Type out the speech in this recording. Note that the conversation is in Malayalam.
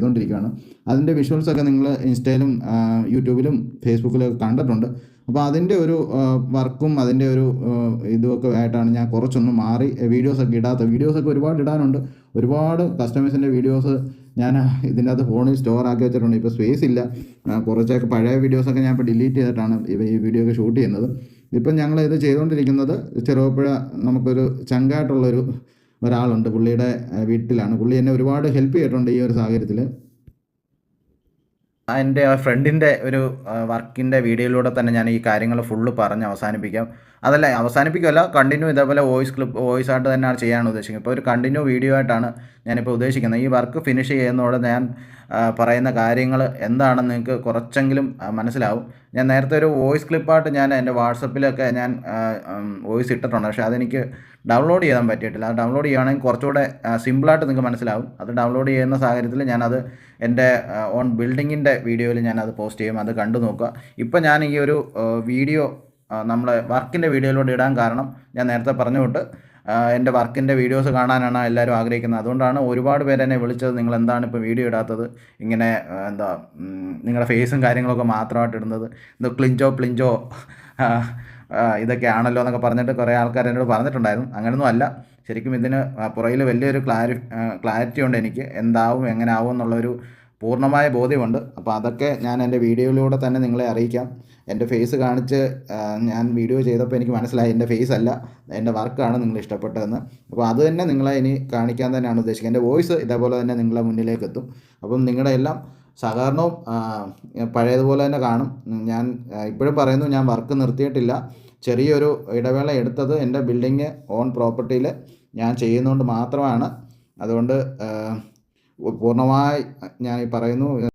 ചെയ്തുകൊണ്ടിരിക്കുകയാണ് അതിന്റെ വിഷ്വൽസൊക്കെ നിങ്ങൾ ഇൻസ്റ്റയിലും യൂട്യൂബിലും ഫേസ്ബുക്കിലും കണ്ടിട്ടുണ്ട്. അപ്പോൾ അതിന്റെ ഒരു വർക്കും അതിന്റെ ഒരു ഇതുമൊക്കെ ആയിട്ടാണ് ഞാൻ കുറച്ചൊന്ന് മാറി. വീഡിയോസൊക്കെ ഇടാത്ത വീഡിയോസൊക്കെ ഒരുപാട് ഇടാനുണ്ട്. ഒരുപാട് കസ്റ്റമേഴ്സിന്റെ വീഡിയോസ് ഞാൻ ഇതിന്റെ അകത്ത് ഫോണിൽ സ്റ്റോർ ആക്കി വെച്ചിട്ടുണ്ട്. ഇപ്പോൾ സ്പേസ് ഇല്ല. കുറച്ചൊക്കെ പഴയ വീഡിയോസൊക്കെ ഞാൻ ഇപ്പോൾ ഡിലീറ്റ് ചെയ്തിട്ടാണ് ഈ വീഡിയോ ഒക്കെ ഷൂട്ട് ചെയ്യുന്നത്. ഇപ്പം ഞങ്ങൾ ഇത് ചെയ്തുകൊണ്ടിരിക്കുന്നത് ചെറുപ്പുഴ നമുക്കൊരു ചങ്കായിട്ടുള്ളൊരു ഒരാളുണ്ട് പുള്ളിയുടെ ആ, വീട്ടിലാണ്. പുള്ളി എന്നെ ഒരുപാട് ഹെൽപ്പ് ചെയ്തിട്ടുണ്ട് ഈ ഒരു സാഹചര്യത്തിൽ എന്റെ ഫ്രണ്ടിന്റെ ഒരു വർക്കിന്റെ വീഡിയോയിലൂടെ തന്നെ ഞാൻ ഈ കാര്യങ്ങൾ ഫുള്ള് പറഞ്ഞ് അവസാനിപ്പിക്കാം. അതല്ല അവസാനിപ്പിക്കുമല്ല കണ്ടിന്യൂ ഇതേപോലെ വോയിസ് ക്ലിപ്പ് വോയിസ് ആയിട്ട് തന്നെയാണ് ചെയ്യാനാണ് ഉദ്ദേശിക്കുന്നത്. ഇപ്പോൾ ഒരു കണ്ടിന്യൂ വീഡിയോ ആയിട്ടാണ് ഞാനിപ്പോൾ ഉദ്ദേശിക്കുന്നത്. ഈ വർക്ക് ഫിനിഷ് ചെയ്യുന്നതോടെ ഞാൻ പറയുന്ന കാര്യങ്ങൾ എന്താണെന്ന് നിങ്ങൾക്ക് കുറച്ചെങ്കിലും മനസ്സിലാവും. ഞാൻ നേരത്തെ ഒരു വോയിസ് ക്ലിപ്പായിട്ട് ഞാൻ എന്റെ വാട്സപ്പിലൊക്കെ ഞാൻ വോയിസ് ഇട്ടിട്ടുണ്ട്. പക്ഷേ അതെനിക്ക് ഡൗൺലോഡ് ചെയ്യാൻ പറ്റിയിട്ടില്ല. അത് ഡൗൺലോഡ് ചെയ്യുകയാണെങ്കിൽ കുറച്ചുകൂടെ സിമ്പിളായിട്ട് നിങ്ങൾക്ക് മനസ്സിലാവും. അത് ഡൗൺലോഡ് ചെയ്യുന്ന സാഹചര്യത്തിൽ ഞാനത് എന്റെ ഓൺ ബിൽഡിങ്ങിന്റെ വീഡിയോയിൽ ഞാനത് പോസ്റ്റ് ചെയ്യും. അത് കണ്ടു നോക്കുക. ഇപ്പം ഞാൻ ഈ ഒരു വീഡിയോ നമ്മളെ വർക്കിന്റെ വീഡിയോയിലൂടെ ഇടാൻ കാരണം ഞാൻ നേരത്തെ പറഞ്ഞുകൊണ്ട് എന്റെ വർക്കിന്റെ വീഡിയോസ് കാണാനാണ് എല്ലാവരും ആഗ്രഹിക്കുന്നത്. അതുകൊണ്ടാണ് ഒരുപാട് പേര് എന്നെ വിളിച്ചത് നിങ്ങൾ എന്താണ് ഇപ്പോൾ വീഡിയോ ഇടാത്തത്? ഇങ്ങനെ എന്താ നിങ്ങളുടെ ഫേസും കാര്യങ്ങളൊക്കെ മാത്രമായിട്ട് ഇടുന്നത്? ഇത് ക്ലിഞ്ചോ പ്ലിഞ്ചോ ഇതൊക്കെ ആണല്ലോ എന്നൊക്കെ പറഞ്ഞിട്ട് കുറേ ആൾക്കാർ എന്നോട് പറഞ്ഞിട്ടുണ്ടായിരുന്നു. അങ്ങനെയൊന്നും അല്ല. ശരിക്കും ഇതിന് പുറകിൽ വലിയൊരു ക്ലാരി ക്ലാരിറ്റി ഉണ്ട് എനിക്ക്. എന്താവും എങ്ങനെ ആവും എന്നുള്ളൊരു പൂർണമായ ബോധ്യമുണ്ട്. അപ്പോൾ അതൊക്കെ ഞാൻ എന്റെ വീഡിയോയിലൂടെ തന്നെ നിങ്ങളെ അറിയിക്കാം. എന്റെ ഫേസ് കാണിച്ച് ഞാൻ വീഡിയോ ചെയ്തപ്പോൾ എനിക്ക് മനസ്സിലായി. എന്റെ ഫേസ് അല്ല എന്റെ വർക്കാണ് നിങ്ങൾ ഇഷ്ടപ്പെട്ടതെന്ന്. അപ്പോൾ അത് തന്നെ നിങ്ങളെ ഇനി കാണിക്കാൻ തന്നെയാണ് ഉദ്ദേശിക്കുന്നത്. എന്റെ വോയിസ് ഇതേപോലെ തന്നെ നിങ്ങളെ മുന്നിലേക്ക് എത്തും. അപ്പം നിങ്ങളുടെ എല്ലാം സഹകരണവും പഴയതുപോലെ തന്നെ കാണും. ഞാൻ ഇപ്പോഴും പറയുന്നു ഞാൻ വർക്ക് നിർത്തിയിട്ടില്ല. ചെറിയൊരു ഇടവേള എടുത്തത് എന്റെ ബിൽഡിങ് ഓൺ പ്രോപ്പർട്ടിയിൽ ഞാൻ ചെയ്യുന്നതുകൊണ്ട് മാത്രമാണ്. അതുകൊണ്ട് പൂർണമായി ഞാൻ പറയുന്നു.